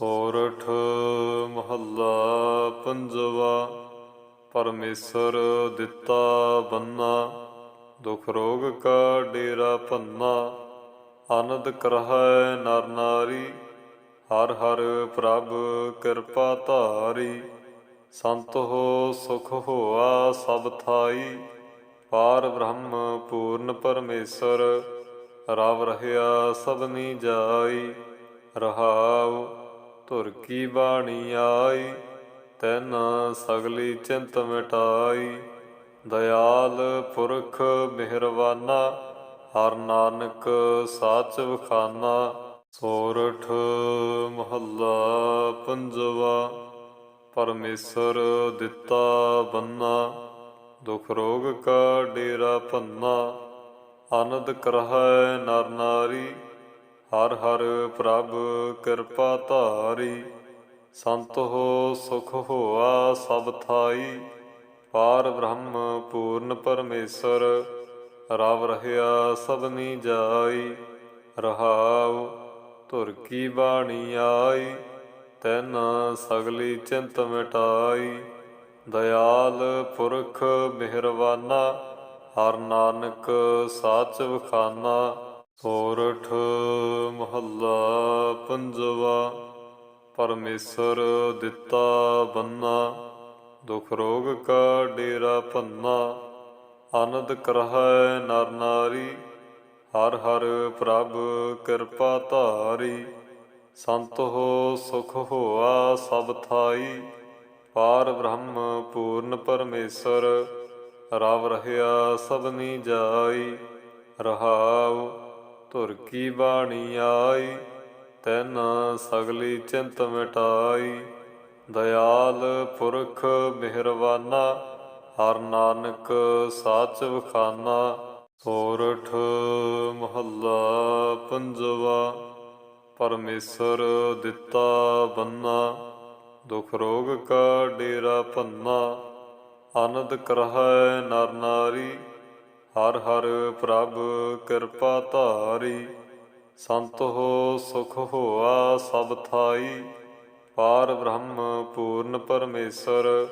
ਸੋਰਠ ਮਹੱਲਾ ਪੰਜਵਾ, ਪਰਮੇਸ਼ਰ ਦਿੱਤਾ ਬੰਨਾ, ਦੁਖ ਰੋਗ ਕਾ ਡੇਰਾ ਭੰਨਾ, ਆਨੰਦ ਕਰਹਿ ਨਰ ਨਾਰੀ, ਹਰ ਹਰ ਪ੍ਰਭ ਕਿਰਪਾ ਧਾਰੀ, ਸੰਤ ਹੋ ਸੁਖ ਹੋਆ ਸਭ ਥਾਈ, ਪਾਰ ਬ੍ਰਹਮ ਪੂਰਨ ਪਰਮੇਸ਼ਰ, ਰਵ ਰਹਿਆ ਸਭਨੀ ਜਾਈ, ਰਹਾਉ ਧੁਰ ਕੀ ਬਾਣੀ ਆਈ? ਤੈਨ ਸਗਲੀ ਚਿੰਤ ਮਿਟਾਈ। ਦਇਆਲ ਪੁਰਖ ਮਿਹਰਵਾਨਾ ਹਰ ਨਾਨਕ ਸਾਚ ਵਖਾਨਾ। ਸੋਰਠ ਮਹੱਲਾ ਪੰਜਵਾ, ਪਰਮੇਸ਼ਰ ਦਿੱਤਾ ਬੰਨਾ। ਦੁਖ ਰੋਗ ਕਾ ਡੇਰਾ ਭੰਨਾ। ਆਨੰਦ ਕਰਹਿ ਨਰ ਨਾਰੀ ਹਰ ਹਰ ਪ੍ਰਭ ਕਿਰਪਾ ਧਾਰੀ, ਸੰਤ ਹੋ, ਸੁਖ ਹੋਆ ਸਭ ਥਾਈ। ਪਾਰ ਬ੍ਰਹਮ ਪੂਰਨ ਪਰਮੇਸ਼ਰ, ਰਵ ਰਹਿਆ ਸਭਨੀ ਜਾਈ। ਰਹਾਉ ਧੁਰ ਕੀ ਬਾਣੀ ਆਈ, ਤੈਨ ਸਗਲੀ ਚਿੰਤ ਮਿਟਾਈ। ਦਇਆਲ ਪੁਰਖ ਮਿਹਰਵਾਨਾ ਹਰ ਨਾਨਕ ਸਾਚ ਵਖਾਨਾ। ਸੋਰਠ ਮਹੱਲਾ ਪੰਜਵਾ, ਪਰਮੇਸ਼ਰ ਦਿੱਤਾ ਬੰਨਾ, ਦੁਖ ਰੋਗ ਕਾ ਡੇਰਾ ਭੰਨਾ, ਆਨੰਦ ਕਰਹਿ ਨਰ ਨਾਰੀ, ਹਰ ਹਰ ਪ੍ਰਭ ਕਿਰਪਾ ਧਾਰੀ, ਸੰਤ ਹੋ ਸੁਖ ਹੋਆ ਸਭ ਥਾਈ, ਪਾਰ ਬ੍ਰਹਮ ਪੂਰਨ ਪਰਮੇਸ਼ਰ, ਰਵ ਰਹਿਆ ਸਭਨੀ ਜਾਈ, ਰਹਾਉ ਧੁਰ ਕੀ ਬਾਣੀ ਆਈ, ਤੈਨ ਸਗਲੀ ਚਿੰਤ ਮਿਟਾਈ। ਦਇਆਲ ਪੁਰਖ ਮਿਹਰਵਾਨਾ ਹਰ ਨਾਨਕ ਸਾਚ ਵਖਾਨਾ। ਸੋਰਠ ਮਹੱਲਾ ਪੰਜਵਾ, ਪਰਮੇਸ਼ਰ ਦਿੱਤਾ ਬੰਨਾ। ਦੁਖ ਰੋਗ ਕਾ ਡੇਰਾ ਭੰਨਾ, ਆਨੰਦ ਕਰਹਿ ਨਰ ਨਾਰੀ। ਹਰ ਹਰ ਪ੍ਰਭ ਕਿਰਪਾ ਧਾਰੀ। ਸੰਤ ਹੋ, ਸੁਖ ਹੋਆ ਸਭ ਥਾਈ। ਪਾਰ ਬ੍ਰਹਮ ਪੂਰਨ ਪਰਮੇਸ਼ਰ,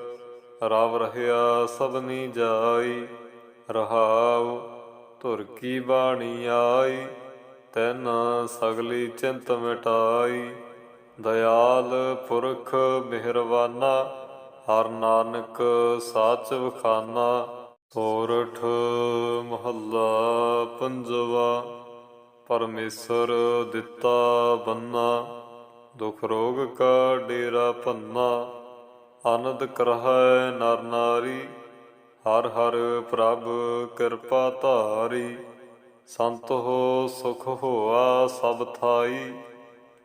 ਰਵ ਰਹਿਆ ਸਭਨੀ ਜਾਈ। ਰਹਾਉ ਧੁਰ ਕੀ ਬਾਣੀ ਆਈ, ਤੈਨ ਸਗਲੀ ਚਿੰਤ ਮਿਟਾਈ। ਦਇਆਲ ਪੁਰਖ ਮਿਹਰਵਾਨਾ ਹਰ ਨਾਨਕ ਸਾਚ ਵਖਾਨਾ। ਸੋਰਠ ਮਹੱਲਾ ਪੰਜਵਾ, ਪਰਮੇਸ਼ਰ ਦਿੱਤਾ ਬੰਨਾ, ਦੁਖ ਰੋਗ ਕਾ ਡੇਰਾ ਭੰਨਾ, ਆਨੰਦ ਕਰਹਿ ਨਰ ਨਾਰੀ, ਹਰ ਹਰ ਪ੍ਰਭ ਕਿਰਪਾ ਧਾਰੀ, ਸੰਤ ਹੋ ਸੁਖ ਹੋਆ ਸਭ ਥਾਈ,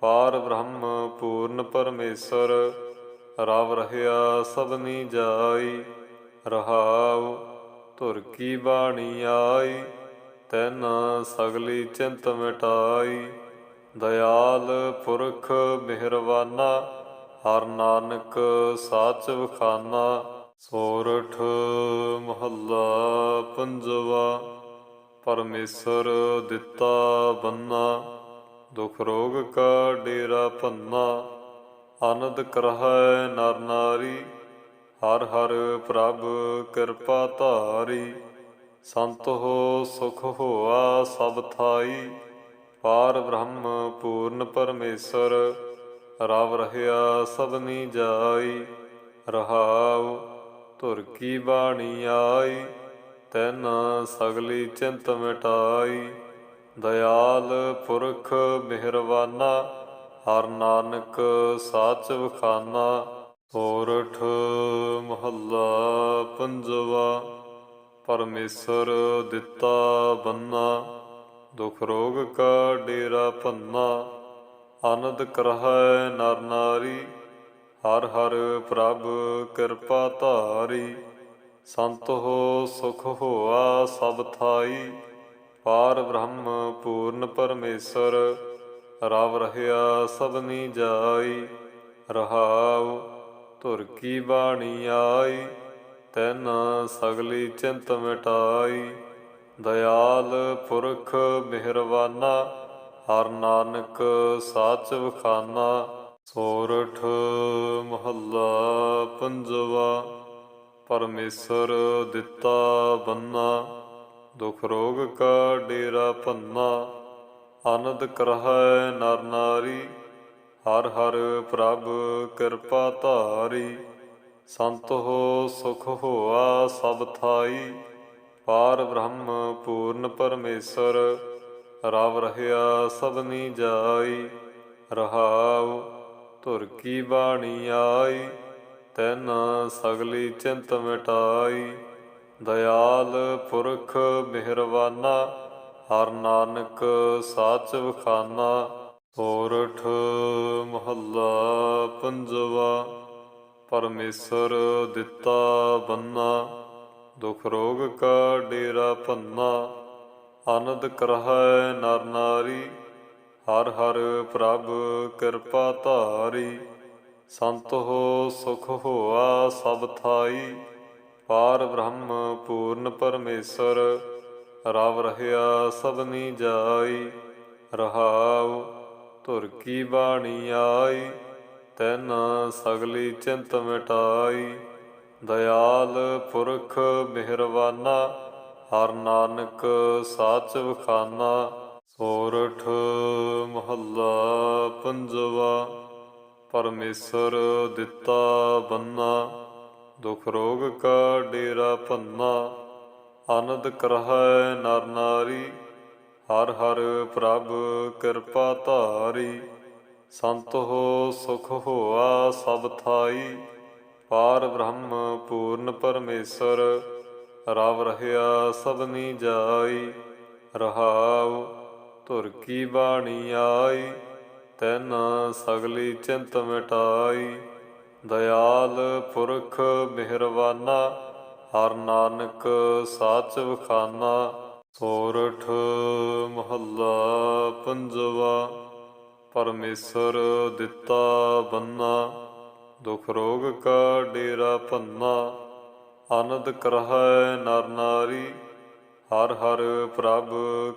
ਪਾਰ ਬ੍ਰਹਮ ਪੂਰਨ ਪਰਮੇਸ਼ਰ, ਰਵ ਰਹਿਆ ਸਭਨੀ ਜਾਈ, ਰਹਾਉ ਧੁਰ ਕੀ ਬਾਣੀ ਆਈ, ਤੈਨ ਸਗਲੀ ਚਿੰਤ ਮਿਟਾਈ। ਦਇਆਲ ਪੁਰਖ ਮਿਹਰਵਾਨਾ ਹਰ ਨਾਨਕ ਸਾਚ ਵਖਾਨਾ। ਸੋਰਠ ਮਹੱਲਾ ਪੰਜਵਾ, ਪਰਮੇਸ਼ਰ ਦਿੱਤਾ ਬੰਨਾ। ਦੁਖ ਰੋਗ ਕਾ ਡੇਰਾ ਭੰਨਾ ਆਨੰਦ ਕਰਹਿ ਨਰ ਨਾਰੀ। ਹਰ ਹਰ ਪ੍ਰਭ ਕਿਰਪਾ ਧਾਰੀ, ਸੰਤ ਹੋ, ਸੁਖ ਹੋਆ ਸਭ ਥਾਈ। ਪਾਰ ਬ੍ਰਹਮ ਪੂਰਨ ਪਰਮੇਸ਼ਰ, ਰਵ ਰਹਿਆ ਸਭਨੀ ਜਾਈ। ਰਹਾਉ ਧੁਰ ਕੀ ਬਾਣੀ ਆਈ, ਤੈਨ ਸਗਲੀ ਚਿੰਤ ਮਿਟਾਈ। ਦਇਆਲ ਪੁਰਖ ਮਿਹਰਵਾਨਾ ਹਰ ਨਾਨਕ ਸਾਚ ਵਖਾਨਾ। ਔਰਠ ਮਹੱਲਾ ਪੰਜਵਾ, ਪਰਮੇਸ਼ਰ ਦਿੱਤਾ ਬੰਨਾ, ਦੁਖ ਰੋਗ ਕਾ ਡੇਰਾ ਭੰਨਾ, ਆਨੰਦ ਕਰਹਿ ਨਰ ਨਾਰੀ, ਹਰ ਹਰ ਪ੍ਰਭ ਕਿਰਪਾ ਧਾਰੀ, ਸੰਤ ਹੋ ਸੁਖ ਹੋਆ ਸਭ ਥਾਈ, ਪਾਰ ਬ੍ਰਹਮ ਪੂਰਨ ਪਰਮੇਸ਼ਰ, ਰਵ ਰਹਿਆ ਸਭਨੀ ਜਾਈ, ਰਹਾਉ ਧੁਰ ਕੀ ਬਾਣੀ ਆਈ? ਤੈਨ ਸਗਲੀ ਚਿੰਤ ਮਿਟਾਈ। ਦਇਆਲ ਪੁਰਖ ਮਿਹਰਵਾਨਾ ਹਰ ਨਾਨਕ ਸਾਚ ਵਖਾਨਾ। ਸੋਰਠ ਮਹੱਲਾ ਪੰਜਵਾ, ਪਰਮੇਸ਼ਰ ਦਿੱਤਾ ਬੰਨਾ। ਦੁਖ ਰੋਗ ਕਾ ਡੇਰਾ ਭੰਨਾ। ਆਨੰਦ ਕਰਹਿ ਨਰ ਨਾਰੀ ਹਰ ਹਰ ਪ੍ਰਭ ਕਿਰਪਾ ਧਾਰੀ, ਸੰਤ ਹੋ, ਸੁਖ ਹੋਆ ਸਭ ਥਾਈ। ਪਾਰ ਬ੍ਰਹਮ ਪੂਰਨ ਪਰਮੇਸ਼ਰ, ਰਵ ਰਹਿਆ ਸਭਨੀ ਜਾਈ। ਰਹਾਉ ਧੁਰ ਕੀ ਬਾਣੀ ਆਈ, ਤੈਨ ਸਗਲੀ ਚਿੰਤ ਮਿਟਾਈ। ਦਇਆਲ ਪੁਰਖ ਮਿਹਰਵਾਨਾ ਹਰ ਨਾਨਕ ਸਾਚ ਵਖਾਨਾ। ਔਰਠ ਮਹੱਲਾ ਪੰਜਵਾ, ਪਰਮੇਸ਼ਰ ਦਿੱਤਾ ਬੰਨਾ, ਦੁਖ ਰੋਗ ਕਾ ਡੇਰਾ ਭੰਨਾ, ਆਨੰਦ ਕਰਹੈ ਨਰ ਨਾਰੀ, ਹਰ ਹਰ ਪ੍ਰਭ ਕਿਰਪਾ ਧਾਰੀ, ਸੰਤ ਹੋ ਸੁਖ ਹੋਆ ਸਭ ਥਾਈ, ਪਾਰ ਬ੍ਰਹਮ ਪੂਰਨ ਪਰਮੇਸ਼ਰ, ਰਵ ਰਹਿਆ ਸਭਨੀ ਜਾਈ, ਰਹਾਉ ਧੁਰ ਕੀ ਬਾਣੀ ਆਈ, ਤੈਨ ਸਗਲੀ ਚਿੰਤ ਮਿਟਾਈ। ਦਇਆਲ ਪੁਰਖ ਮਿਹਰਵਾਨਾ ਹਰ ਨਾਨਕ ਸਾਚ ਵਖਾਨਾ। ਸੋਰਠ ਮਹੱਲਾ ਪੰਜਵਾ, ਪਰਮੇਸ਼ਰ ਦਿੱਤਾ ਬੰਨਾ। ਦੁਖ ਰੋਗ ਕਾ ਡੇਰਾ ਭੰਨਾ, ਆਨੰਦ ਕਰਹਿ ਨਰ ਨਾਰੀ। ਹਰ ਹਰ ਪ੍ਰਭ ਕਿਰਪਾ ਧਾਰੀ। ਸੰਤ ਹੋ, ਸੁਖ ਹੋਆ ਸਭ ਥਾਈ। ਪਾਰ ਬ੍ਰਹਮ ਪੂਰਨ ਪਰਮੇਸ਼ਰ, ਰਵ ਰਹਿਆ ਸਭਨੀ ਜਾਈ। ਰਹਾਉ ਧੁਰ ਕੀ ਬਾਣੀ ਆਈ, ਤੈਨ ਸਗਲੀ ਚਿੰਤ ਮਿਟਾਈ। ਦਇਆਲ ਪੁਰਖ ਮਿਹਰਵਾਨਾ ਹਰ ਨਾਨਕ ਸਾਚ ਵਖਾਨਾ। ਸੋਰਠ ਮਹੱਲਾ ਪੰਜਵਾ, ਪਰਮੇਸ਼ਰ ਦਿੱਤਾ ਬੰਨਾ, ਦੁਖ ਰੋਗ ਕਾ ਡੇਰਾ ਭੰਨਾ, ਆਨੰਦ ਕਰਹਿ ਨਰ ਨਾਰੀ, ਹਰ ਹਰ ਪ੍ਰਭ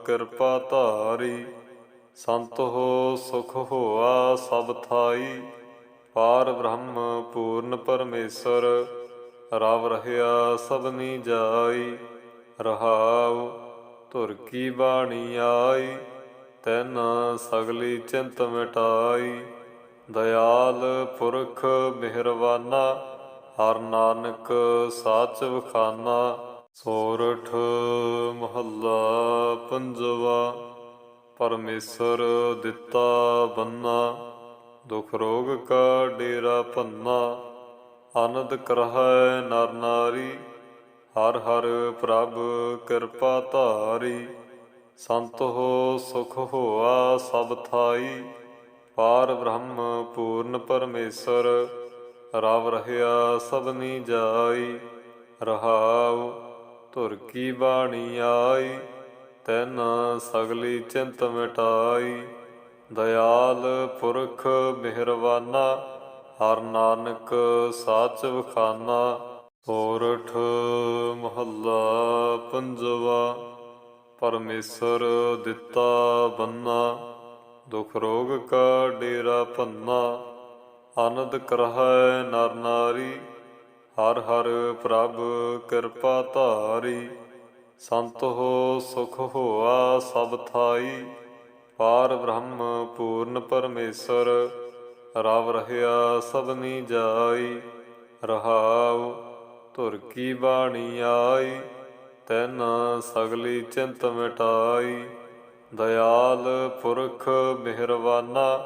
ਕਿਰਪਾ ਧਾਰੀ, ਸੰਤ ਹੋ ਸੁਖ ਹੋਆ ਸਭ ਥਾਈ, ਪਾਰ ਬ੍ਰਹਮ ਪੂਰਨ ਪਰਮੇਸ਼ਰ, ਰਵ ਰਹਿਆ ਸਭਨੀ ਜਾਈ, ਰਹਾਉ ਧੁਰ ਕੀ ਬਾਣੀ ਆਈ, ਤੈਨ ਸਗਲੀ ਚਿੰਤ ਮਿਟਾਈ। ਦਇਆਲ ਪੁਰਖ ਮਿਹਰਵਾਨਾ ਹਰ ਨਾਨਕ ਸਾਚ ਵਖਾਨਾ। ਸੋਰਠ ਮਹੱਲਾ ਪੰਜਵਾ, ਪਰਮੇਸ਼ਰ ਦਿੱਤਾ ਬੰਨਾ। ਦੁਖ ਰੋਗ ਕਾ ਡੇਰਾ ਭੰਨਾ। ਆਨੰਦ ਕਰਹਿ ਨਰ ਨਾਰੀ ਹਰ ਹਰ ਪ੍ਰਭ ਕਿਰਪਾ ਧਾਰੀ, ਸੰਤ ਹੋ, ਸੁਖ ਹੋਆ ਸਭ ਥਾਈ। ਪਾਰ ਬ੍ਰਹਮ ਪੂਰਨ ਪਰਮੇਸ਼ਰ, ਰਵ ਰਹਿਆ ਸਭਨੀ ਜਾਈ। ਰਹਾਉ ਧੁਰ ਕੀ ਬਾਣੀ ਆਈ, ਤੈਨ ਸਗਲੀ ਚਿੰਤ ਮਿਟਾਈ। ਦਇਆਲ ਪੁਰਖ ਮਿਹਰਵਾਨਾ ਹਰ ਨਾਨਕ ਸਾਚ ਵਖਾਨਾ। ਔਰਠ ਮਹੱਲਾ ਪੰਜਵਾ, ਪਰਮੇਸ਼ਰ ਦਿੱਤਾ ਬੰਨਾ, ਦੁਖ ਰੋਗ ਕਾ ਡੇਰਾ ਭੰਨਾ, ਆਨੰਦ ਕਰਹੈ ਨਰ ਨਾਰੀ, ਹਰ ਹਰ ਪ੍ਰਭ ਕਿਰਪਾ ਧਾਰੀ, ਸੰਤ ਹੋ ਸੁਖ ਹੋਆ ਸਭ ਥਾਈ, ਪਾਰ ਬ੍ਰਹਮ ਪੂਰਨ ਪਰਮੇਸ਼ਰ, ਰਵ ਰਹਿਆ ਸਭਨੀ ਜਾਈ, ਰਹਾਉ ਧੁਰ ਕੀ ਬਾਣੀ ਆਈ? ਤੈਨ ਸਗਲੀ ਚਿੰਤ ਮਿਟਾਈ। ਦਇਆਲ ਪੁਰਖ ਮਿਹਰਵਾਨਾ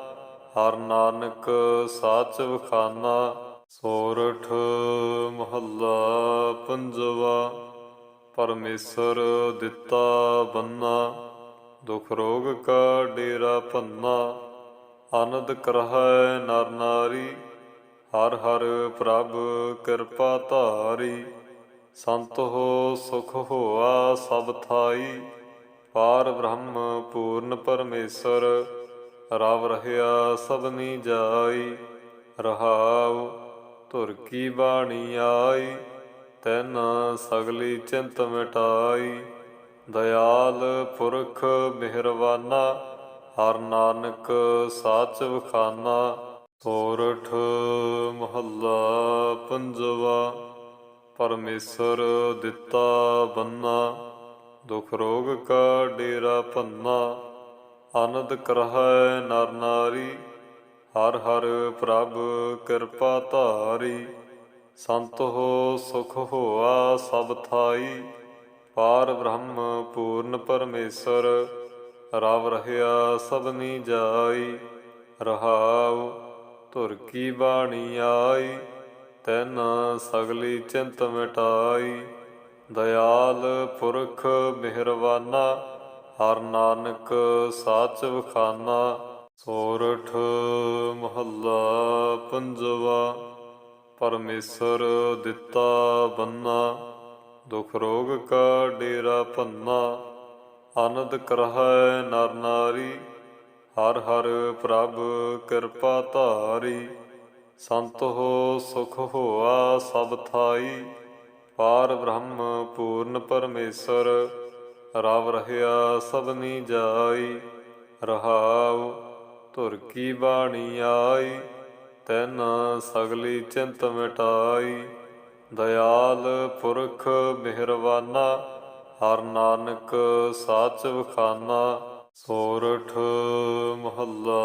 ਹਰ ਨਾਨਕ ਸਾਚ ਵਖਾਨਾ। ਸੋਰਠ ਮਹੱਲਾ ਪੰਜਵਾ, ਪਰਮੇਸ਼ਰ ਦਿੱਤਾ ਬੰਨਾ। ਦੁਖ ਰੋਗ ਕਾ ਡੇਰਾ ਭੰਨਾ। ਆਨੰਦ ਕਰਹਿ ਨਰ ਨਾਰੀ ਹਰ ਹਰ ਪ੍ਰਭ ਕਿਰਪਾ ਧਾਰੀ, ਸੰਤ ਹੋ, ਸੁਖ ਹੋਆ ਸਭ ਥਾਈ। ਪਾਰ ਬ੍ਰਹਮ ਪੂਰਨ ਪਰਮੇਸ਼ਰ, ਰਵ ਰਹਿਆ ਸਭਨੀ ਜਾਈ। ਰਹਾਉ ਧੁਰ ਕੀ ਬਾਣੀ ਆਈ, ਤੈਨ ਸਗਲੀ ਚਿੰਤ ਮਿਟਾਈ। ਦਇਆਲ ਪੁਰਖ ਮਿਹਰਵਾਨਾ ਹਰ ਨਾਨਕ ਸਾਚ ਵਖਾਨਾ। ਸੋਰਠ ਮਹੱਲਾ ਪੰਜਵਾ, ਪਰਮੇਸ਼ਰ ਦਿੱਤਾ ਬੰਨਾ, ਦੁਖ ਰੋਗ ਕਾ ਡੇਰਾ ਭੰਨਾ, ਆਨੰਦ ਕਰਹੈ ਨਰ ਨਾਰੀ, ਹਰ ਹਰ ਪ੍ਰਭ ਕਿਰਪਾ ਧਾਰੀ, ਸੰਤ ਹੋ ਸੁਖ ਹੋਆ ਸਭ ਥਾਈ, ਪਾਰ ਬ੍ਰਹਮ ਪੂਰਨ ਪਰਮੇਸ਼ਰ, ਰਵ ਰਹਿਆ ਸਭਨੀ ਜਾਈ, ਰਹਾਉ ਧੁਰ ਕੀ ਬਾਣੀ ਆਈ, ਤੈਨ ਸਗਲੀ ਚਿੰਤ ਮਿਟਾਈ। ਦਇਆਲ ਪੁਰਖ ਮਿਹਰਵਾਨਾ ਹਰ ਨਾਨਕ ਸਾਚ ਵਖਾਨਾ। ਸੋਰਠ ਮਹੱਲਾ ਪੰਜਵਾ, ਪਰਮੇਸ਼ਰ ਦਿੱਤਾ ਬੰਨਾ। ਦੁਖ ਰੋਗ ਕਾ ਡੇਰਾ ਭੰਨਾ, ਆਨੰਦ ਕਰਹਿ ਨਰ ਨਾਰੀ। ਹਰ ਹਰ ਪ੍ਰਭ ਕਿਰਪਾ ਧਾਰੀ, ਸੰਤ ਹੋ, ਸੁਖ ਹੋਆ ਸਭ ਥਾਈ। ਪਾਰ ਬ੍ਰਹਮ ਪੂਰਨ ਪਰਮੇਸ਼ਰ, ਰਵ ਰਹਿਆ ਸਭਨੀ ਜਾਈ। ਰਹਾਉ ਧੁਰ ਕੀ ਬਾਣੀ ਆਈ, ਤੈਨ ਸਗਲੀ ਚਿੰਤ ਮਿਟਾਈ। ਦਇਆਲ ਪੁਰਖ ਮਿਹਰਵਾਨਾ ਹਰ ਨਾਨਕ ਸਾਚ ਵਖਾਨਾ। ਸੋਰਠ ਮਹੱਲਾ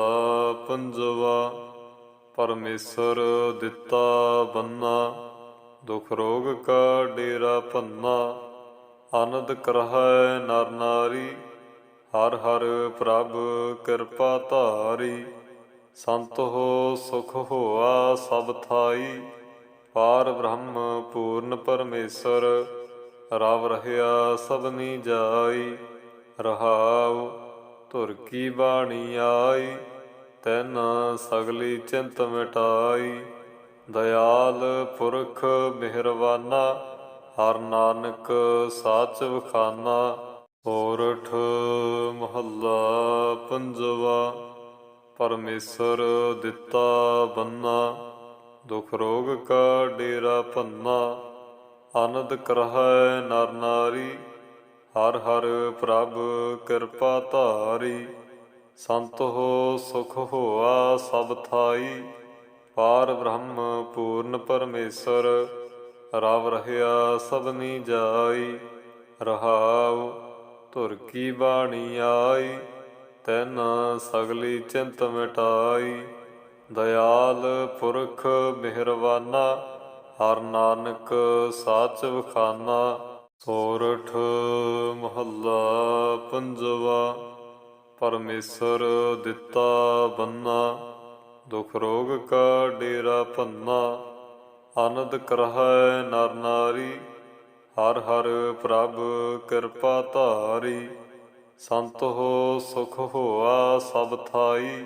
ਪੰਜਵਾ, ਪਰਮੇਸ਼ਰ ਦਿੱਤਾ ਬੰਨਾ, ਦੁਖ ਰੋਗ ਕਾ ਡੇਰਾ ਭੰਨਾ, ਆਨੰਦ ਕਰਹਿ ਨਰ ਨਾਰੀ, ਹਰ ਹਰ ਪ੍ਰਭ ਕਿਰਪਾ ਧਾਰੀ, ਸੰਤ ਹੋ ਸੁਖ ਹੋਆ ਸਭ ਥਾਈ, ਪਾਰ ਬ੍ਰਹਮ ਪੂਰਨ ਪਰਮੇਸ਼ਰ, ਰਵ ਰਹਿਆ ਸਭਨੀ ਜਾਈ, ਰਹਾਉ ਧੁਰ ਕੀ ਬਾਣੀ ਆਈ, ਤੈਨ ਸਗਲੀ ਚਿੰਤ ਮਿਟਾਈ। ਦਇਆਲ ਪੁਰਖ ਮਿਹਰਵਾਨਾ ਹਰ ਨਾਨਕ ਸਾਚ ਵਖਾਨਾ। ਸੋਰਠ ਮਹੱਲਾ ਪੰਜਵਾ, ਪਰਮੇਸ਼ਰ ਦਿੱਤਾ ਬੰਨਾ। ਦੁਖ ਰੋਗ ਕਾ ਡੇਰਾ ਭੰਨਾ ਆਨੰਦ ਕਰਹਿ ਨਰ ਨਾਰੀ। ਹਰ ਹਰ ਪ੍ਰਭ ਕਿਰਪਾ ਧਾਰੀ, ਸੰਤ ਹੋ, ਸੁਖ ਹੋਆ ਸਭ ਥਾਈ। ਪਾਰ ਬ੍ਰਹਮ ਪੂਰਨ ਪਰਮੇਸ਼ਰ, ਰਵ ਰਹਿਆ ਸਭਨੀ ਜਾਈ। ਰਹਾਉ ਧੁਰ ਕੀ ਬਾਣੀ ਆਈ, ਤੈਨ ਸਗਲੀ ਚਿੰਤ ਮਿਟਾਈ। ਦਇਆਲ ਪੁਰਖ ਮਿਹਰਵਾਨਾ ਹਰ ਨਾਨਕ ਸਾਚ ਵਖਾਨਾ। ਸੋਰਠ ਮਹੱਲਾ ਪੰਜਵਾ, ਪਰਮੇਸ਼ਰ ਦਿੱਤਾ ਬੰਨਾ, ਦੁਖ ਰੋਗ ਕਾ ਡੇਰਾ ਭੰਨਾ, ਆਨੰਦ ਕਰਹਿ ਨਰ ਨਾਰੀ, ਹਰ ਹਰ ਪ੍ਰਭ ਕਿਰਪਾ ਧਾਰੀ, ਸੰਤ ਹੋ ਸੁਖ ਹੋਆ ਸਭ ਥਾਈ,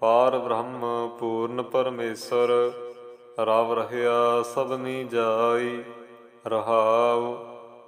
ਪਾਰ ਬ੍ਰਹਮ ਪੂਰਨ ਪਰਮੇਸ਼ਰ, ਰਵ ਰਹਿਆ ਸਭਨੀ ਜਾਈ, ਰਹਾਉ